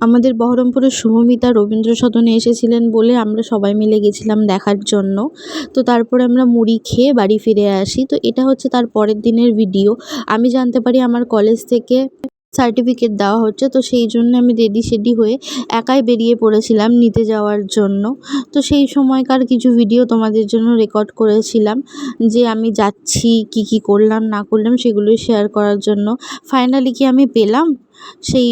আমাদের বহরমপুরের শুভমিতা, রবীন্দ্র সদনে এসেছিলেন বলে আমরা সবাই মিলে গেছিলাম দেখার জন্য। তো তারপরে আমরা মুড়ি খেয়ে বাড়ি ফিরে আসি। তো এটা হচ্ছে তার পরের দিনের ভিডিও। আমি জানতে পারি আমার কলেজ থেকে সার্টিফিকেট দেওয়া হচ্ছে। তো সেই জন্য আমি রেডি সেডি হয়ে একাই বেরিয়ে পড়েছিলাম নিতে যাওয়ার জন্য। তো সেই সময়কার কিছু ভিডিও তোমাদের জন্য রেকর্ড করেছিলাম যে আমি যাচ্ছি, কি কি করলাম, না করলাম সেগুলোই শেয়ার করার জন্য। ফাইনালি কি আমি পেলাম? সেই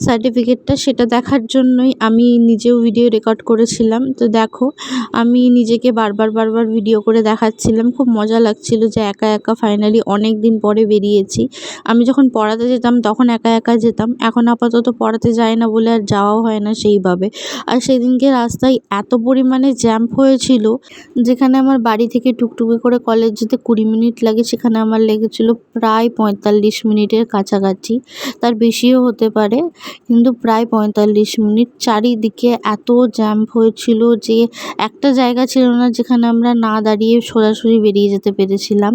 সার্টিফিকেটটা সেটা দেখার জন্যই আমি নিজেও ভিডিও রেকর্ড করেছিলাম। তো দেখো, আমি নিজেকে বারবার বারবার ভিডিও করে দেখাচ্ছিলাম। খুব মজা লাগছিল যে একা একা ফাইনালি অনেক দিন পরে বেরিয়েছি। আমি যখন পড়াতে যেতাম তখন একা একা যেতাম। এখন আপাতত পড়াতে যায় না বলে আর যাওয়াও হয় না সেইভাবে। আর সেদিনকে রাস্তায় এত পরিমাণে জ্যাম্প হয়েছিল যেখানে আমার বাড়ি থেকে টুকটুকি করে কলেজ যেতে কুড়ি মিনিট লাগে। সেখানে আমার লেগেছিল প্রায় পঁয়তাল্লিশ মিনিটের কাছাকাছি। তার বেশিও হতে পারে। কিন্তু প্রায় পঁয়তাল্লিশ মিনিট চারিদিকে এত জ্যাম্প হয়েছিল যে একটা জায়গা ছিল না যেখানে আমরা না দাঁড়িয়ে সোজাসুজি বেরিয়ে যেতে পেরেছিলাম।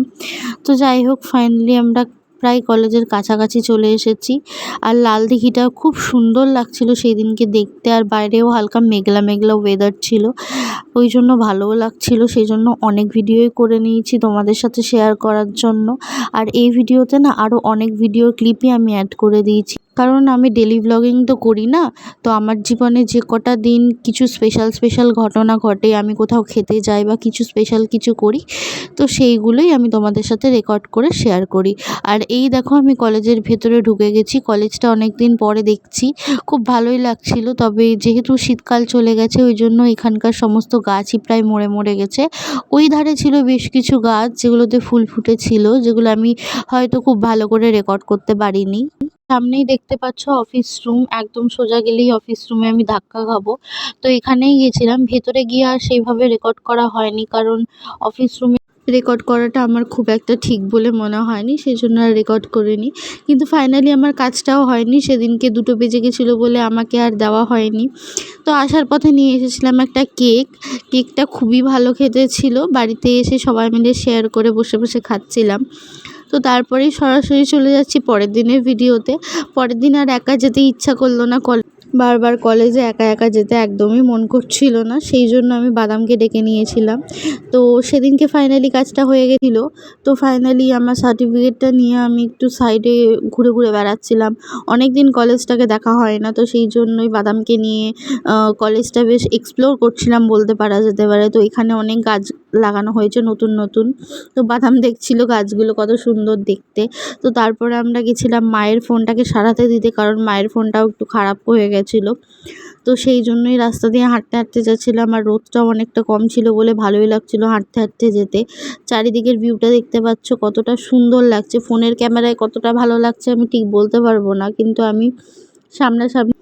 তো যাই হোক ফাইনালি আমরা প্রায় কলেজের কাছাকাছি চলে এসেছি। আর লাল দিঘিটা খুব সুন্দর লাগছিল সেই দিনকে দেখতে। আর বাইরেও হালকা মেঘলা মেঘলা ওয়েদার ছিল। ওই জন্য ভালোও লাগছিল। সেই জন্য অনেক ভিডিওই করে নিয়েছি তোমাদের সাথে শেয়ার করার জন্য। আর এই ভিডিওতে না আরও অনেক ভিডিও ক্লিপই আমি অ্যাড করে দিয়েছি। কারণ আমি ডেলি ব্লগিং তো করি না, তো আমার জীবনে যে কটা দিন কিছু স্পেশাল স্পেশাল ঘটনা ঘটে, আমি কোথাও খেতে যাই বা কিছু স্পেশাল কিছু করি, তো সেইগুলোই আমি তোমাদের সাথে রেকর্ড করে শেয়ার করি। আর এই দেখো আমি কলেজের ভেতরে ঢুকে গেছি, কলেজটা অনেক দিন পরে দেখছি, খুব ভালোই লাগছিল, তবে যেহেতু শীতকাল চলে গেছে, ওই জন্য এখানকার সমস্ত গাছই প্রায় মরে মরে গেছে। ওই ধারে ছিল বেশ কিছু গাছ, যেগুলোতে ফুল ফুটেছিল, যেগুলো আমি হয়তো খুব ভালো করে রেকর্ড করতে পারিনি। সামনেই দেখতে পাচ্ছ অফিস রুম একদম সোজা গেলেই অফিস রুমে আমি ধাক্কা খাব। তো এখানেই গেছিলাম ভেতরে গিয়ে আর সেইভাবে রেকর্ড করা হয়নি কারণ অফিস রুমে রেকর্ড করাটা আমার খুব একটা ঠিক বলে মনে হয়নি সেই জন্য আর রেকর্ড করিনি। কিন্তু ফাইনালি আমার কাজটাও হয়নি, সেদিনকে দুটো বেজে গেছিল বলে আমাকে আর দেওয়া হয়নি। তো আসার পথে নিয়ে এসেছিলাম একটা কেক, কেকটা খুবই ভালো খেতে ছিল, বাড়িতে এসে সবাই মিলে শেয়ার করে বসে বসে খাচ্ছিলাম। তো তারপরেই সরাসরি চলে যাচ্ছি পরের দিনের ভিডিওতে। পরের দিন আর একা যেতে ইচ্ছা করল না কল বারবার কলেজে একা একা যেতে একদমই মন করছিল না, সেই জন্য আমি বাদামকে ডেকে নিয়েছিলাম। তো সেদিনকে ফাইনালি কাজটা হয়ে গেছিল। তো ফাইনালি আমার সার্টিফিকেটটা নিয়ে আমি একটু সাইডে ঘুরে ঘুরে বেড়াচ্ছিলাম। অনেক দিন কলেজটাকে দেখা হয় না, তো সেই জন্যই বাদামকে নিয়ে কলেজটা বেশ এক্সপ্লোর করছিলাম বলতে পারা যেতে পারে। তো এখানে অনেক গাছ লাগানো হয়েছে নতুন নতুন। তো বাদাম দেখছিল গাছগুলো কত সুন্দর দেখতে। তো তারপরে আমরা গেছিলাম মায়ের ফোনটাকে সারাতে দিতে, কারণ মায়ের ফোনটাও একটু খারাপ হয়ে গেছিল তো সেই জন্যই রাস্তা দিয়ে হাঁটতে হাঁটতে যাচ্ছিলাম আর রোদটাও অনেকটা কম ছিল বলে ভালোই লাগছিল হাঁটতে হাঁটতে যেতে। চারিদিকের ভিউটা দেখতে পাচ্ছ কতটা সুন্দর লাগছে। ফোনের ক্যামেরায় কতটা ভালো লাগছে আমি ঠিক বলতে পারব না, কিন্তু আমি সামনাসামনি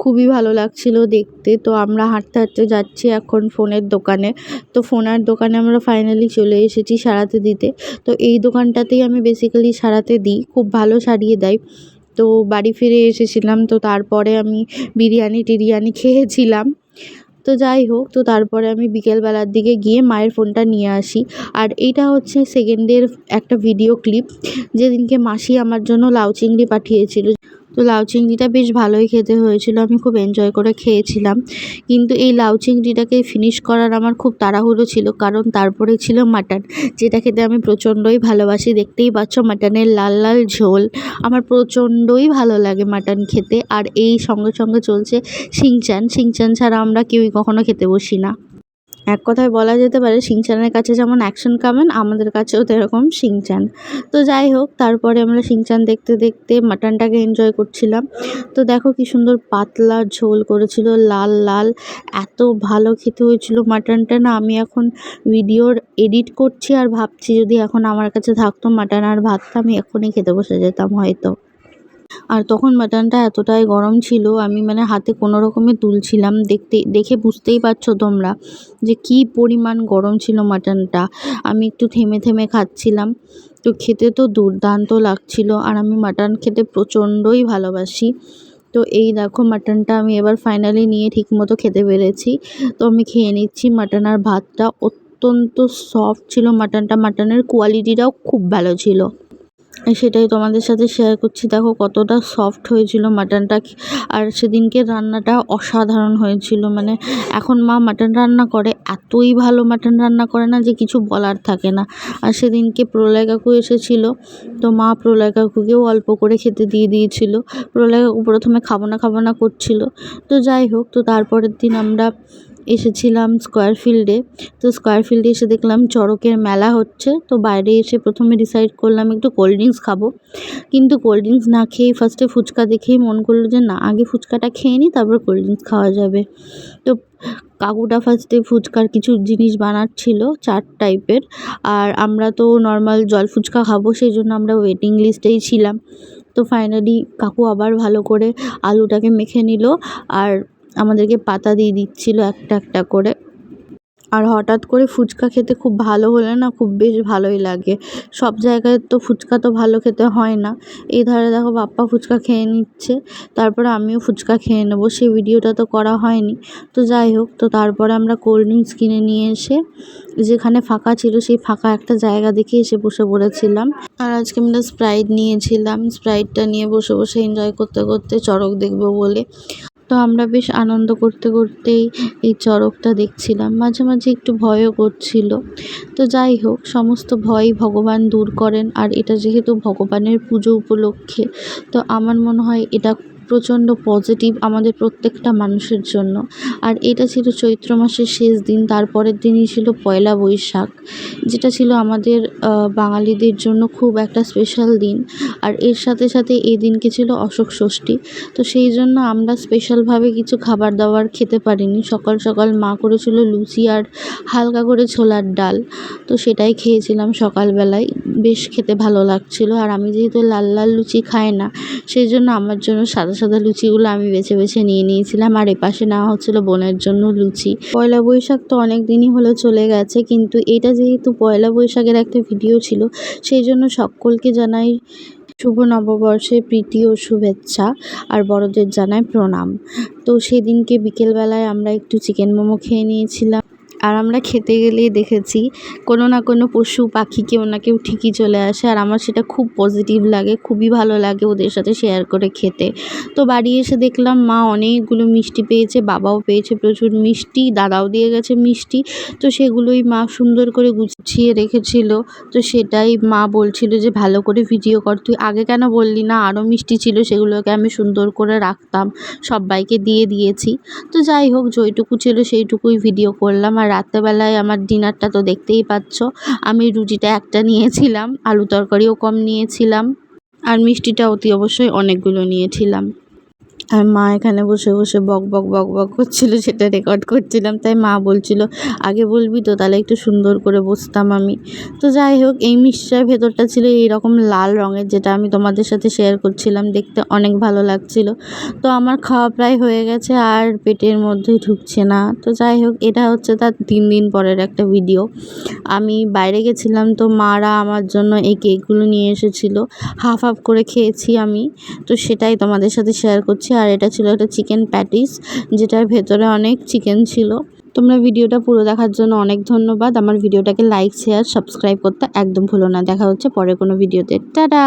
খুবই ভালো লাগছিল দেখতে। তো আমরা হাঁটতে হাঁটতে যাচ্ছি এখন ফোনের দোকানে। তো ফোনের দোকানে আমরা ফাইনালি চলে এসেছি সারাতে দিতে। তো এই দোকানটাতেই আমি বেসিক্যালি সারাতে দিই। খুব ভালো সারিয়ে দেয়। তো বাড়ি ফিরে এসেছিলাম, তো তারপরে আমি বিরিয়ানি টিরিয়ানি খেয়েছিলাম। তো যাই হোক, তো তারপরে আমি বিকেলবেলার দিকে গিয়ে মায়ের ফোনটা নিয়ে আসি। আর এইটা হচ্ছে সেকেন্ডের একটা ভিডিও ক্লিপ যেদিনকে মাসি আমার জন্য লাউ চিংড়ি পাঠিয়েছিল। তো লাউ চিংড়িটা বেশ ভালোই খেতে হয়েছিল, আমি খুব এনজয় করে খেয়েছিলাম। কিন্তু এই লাউ চিংড়িটাকে ফিনিশ করার আমার খুব তাড়াহুড়ো ছিল, কারণ তারপরে ছিল মাটন যেটা খেতে আমি প্রচণ্ডই ভালোবাসি। দেখতেই পাচ্ছ মাটনের লাল লাল ঝোল, আমার প্রচণ্ডই ভালো লাগে মাটন খেতে। আর এই সঙ্গে সঙ্গে চলছে শিংচান শিংচান ছাড়া আমরা কেউই কখনো খেতে বসি না। এক কথায় বলা যেতে পারে শিংচানের কাছে যেমন অ্যাকশন কামেন, আমাদের কাছেও তো এরকম শিংচান তো যাই হোক, তারপরে আমরা শিংচান দেখতে দেখতে মাটনটাকে এনজয় করছিলাম। তো দেখো কি সুন্দর পাতলা ঝোল করেছিল, লাল লাল। এত ভালো খেতে হয়েছিল মাটনটা না, আমি এখন ভিডিওর এডিট করছি আর ভাবছি যদি এখন আমার কাছে থাকতো মাটন আর ভাতটা আমি এখনই খেতে বসে যেতাম হয়তো। আর তখন মাটনটা এতটাই গরম ছিল, আমি মানে হাতে কোনো রকমে তুলছিলাম। দেখতে, দেখে বুঝতেই পারছ তোমরা যে কী পরিমাণ গরম ছিল মাটনটা। আমি একটু থেমে থেমে খাচ্ছিলাম। তো খেতে তো দুর্দান্ত লাগছিল আর আমি মাটন খেতে প্রচণ্ডই ভালোবাসি। তো এই দেখো মাটনটা আমি এবার ফাইনালি নিয়ে ঠিকমতো খেতে পেরেছি। তো আমি খেয়ে নিচ্ছি মাটন আর ভাতটা। অত্যন্ত সফট ছিল মাটনটা। মাটনের কোয়ালিটিটাও খুব ভালো ছিল। সেটাই তোমাদের সাথে শেয়ার করছি। দেখো কতটা সফট হয়েছিল মাটনটা আর সেদিনকে রান্নাটা অসাধারণ হয়েছিল। মানে এখন মা মাটন রান্না করে, এতই ভালো মাটন রান্না করে না যে কিছু বলার থাকে না। আর সেদিনকে প্রলয় কাকু এসেছিল, তো মা প্রলয় কাকুকেও অল্প করে খেতে দিয়ে দিয়েছিল। প্রলয় কাকু প্রথমে খাব না খাব না করছিল। তো যাই হোক, তো তারপরের দিন আমরা এসেছিলাম স্কোয়ার ফিল্ডে তো স্কোয়ার ফিল্ডে এসে দেখলাম চড়কের মেলা হচ্ছে। তো বাইরে এসে প্রথমে ডিসাইড করলাম একটু কোল্ড ড্রিঙ্কস খাব। কিন্তু কোল্ড ড্রিঙ্কস না খেয়ে ফার্স্টে ফুচকা দেখেই মন করল যে, না, আগে ফুচকাটা খেয়ে নিই তারপর কোল্ড ড্রিঙ্কস খাওয়া যাবে। তো কাকুটা ফার্স্টে ফুচকার কিছু জিনিস বানাচ্ছিল, চাট টাইপের আর আমরা তো নর্মাল জল ফুচকা খাব, সেই জন্য আমরা ওয়েটিং লিস্টেই ছিলাম। তো ফাইনালি কাকু আবার ভালো করে আলুটাকে মেখে নিল। আর আমাদেরকে পাতা দিয়ে দিচ্ছিল একটা একটা করে। আর হঠাৎ করে ফুচকা খেতে খুব ভালো হলে না খুব বেশ ভালোই লাগে। সব জায়গায় তো ফুচকা তো ভালো খেতে হয় না। এই ধারে দেখো বাপ্পা ফুচকা খেয়ে নিচ্ছে, তারপরে আমিও ফুচকা খেয়ে নেব। সেই ভিডিওটা তো করা হয়নি। তো যাই হোক, তো তারপরে আমরা কোল্ড ড্রিঙ্কস কিনে নিয়ে এসে যেখানে ফাঁকা ছিল সেই ফাঁকা একটা জায়গা দেখে এসে বসে পড়েছিলাম। আর আজকে আমরা স্প্রাইট নিয়েছিলাম। স্প্রাইটটা নিয়ে বসে বসে এনজয় করতে করতে চড়ক দেখব বলে তো আমরা বেশ আনন্দ করতে করতেই এই চড়কটা দেখছিলাম। মাঝে মাঝে একটু ভয়ও করছিল। তো যাই হোক, সমস্ত ভয় ভগবান দূর করেন। আর এটা যেহেতু ভগবানের পুজো উপলক্ষে, তো আমার মনে হয় এটা প্রচণ্ড পজিটিভ আমাদের প্রত্যেকটা মানুষের জন্য। আর এটা ছিল চৈত্র মাসের শেষ দিন, তারপরের দিনই ছিল পয়লা বৈশাখ, যেটা ছিল আমাদের বাঙালিদের জন্য খুব একটা স্পেশাল দিন। আর এর সাথে সাথে এই দিনকে ছিল অশোক ষষ্ঠী। তো সেই জন্য আমরা স্পেশালভাবে কিছু খাবার দাবার খেতে পারিনি। সকাল সকাল মা করেছিল লুচি আর হালকা করে ছোলার ডাল। তো সেটাই খেয়েছিলাম সকালবেলায়। বেশ খেতে ভালো লাগছিল। আর আমি যেহেতু লাল লাল লুচি খাই না, সেই জন্য আমার জন্য সাদা সাদা লুচিগুলো আমি বেছে বেছে নিয়ে নিয়েছিলাম। আর এপাশে নেওয়া হচ্ছিল বোনের জন্য লুচি। পয়লা বৈশাখ তো অনেক দিনই হলো চলে গেছে, কিন্তু এটা যেহেতু পয়লা বৈশাখের একটা ভিডিও ছিল, সেই জন্য সকলকে জানাই শুভ নববর্ষের প্রীতি ও শুভেচ্ছা, আর বড়দের জানাই প্রণাম। তো সেদিনকে বিকেলবেলায় আমরা একটু চিকেন মোমো খেয়ে নিয়েছিলাম। আর আমরা খেতে গেলেই দেখেছি কোনো না কোনো পশু পাখি কেউ না কেউ ঠিকই চলে আসে। আর আমার সেটা খুব পজিটিভ লাগে, খুবই ভালো লাগে ওদের সাথে শেয়ার করে খেতে। তো বাড়ি এসে দেখলাম, মা অনেকগুলো মিষ্টি পেয়েছে, বাবাও পেয়েছে প্রচুর মিষ্টি, দাদাও দিয়ে গেছে মিষ্টি। তো সেগুলোই মা সুন্দর করে গুছিয়ে রেখেছিল। তো সেটাই মা বলছিল যে, ভালো করে ভিডিও কর। তুই আগে কেন বললি না? আরও মিষ্টি ছিল, সেগুলোকে আমি সুন্দর করে রাখতাম। সবাইকে দিয়ে দিয়েছি। তো যাই হোক যেইটুকু ছিল সেইটুকুই ভিডিও করলাম। আর রাত্রেবেলায় আমার ডিনারটা তো দেখতেই পাচ্ছ। আমি রুটিটা একটা নিয়েছিলাম, আলু তরকারিও কম নিয়েছিলাম। আর মিষ্টিটা অতি অবশ্যই অনেকগুলো নিয়েছিলাম। আর মা এখানে বসে বসে বক বক বক বক করছিল, সেটা রেকর্ড করছিলাম। তাই মা বলছিল, আগে বলবি তো, তাহলে একটু সুন্দর করে বসতাম আমি। তো যাই হোক, এই মিষ্টিটার ভেতরটা ছিল এইরকম লাল রঙের, যেটা আমি তোমাদের সাথে শেয়ার করছিলাম। দেখতে অনেক ভালো লাগছিল। তো আমার খাওয়া প্রায় হয়ে গেছে, আর পেটের মধ্যে ঢুকছে না। তো যাই হোক, এটা হচ্ছে তার তিন দিন পরের একটা ভিডিও আমি বাইরে গেছিলাম, তো মারা আমার জন্য এই কেকগুলো নিয়ে এসেছিল। হাফ হাফ করে খেয়েছি আমি। তো সেটাই তোমাদের সাথে শেয়ার করছি। আর এটা ছিল একটা চিকেন প্যাটিস যেটার ভেতরে অনেক চিকেন ছিল। তোমরা ভিডিওটা পুরো দেখার জন্য অনেক ধন্যবাদ। আমার ভিডিওটাকে লাইক শেয়ার সাবস্ক্রাইব করতে একদম ভুলো না। দেখা হচ্ছে পরে কোনো ভিডিওতে। টাটা!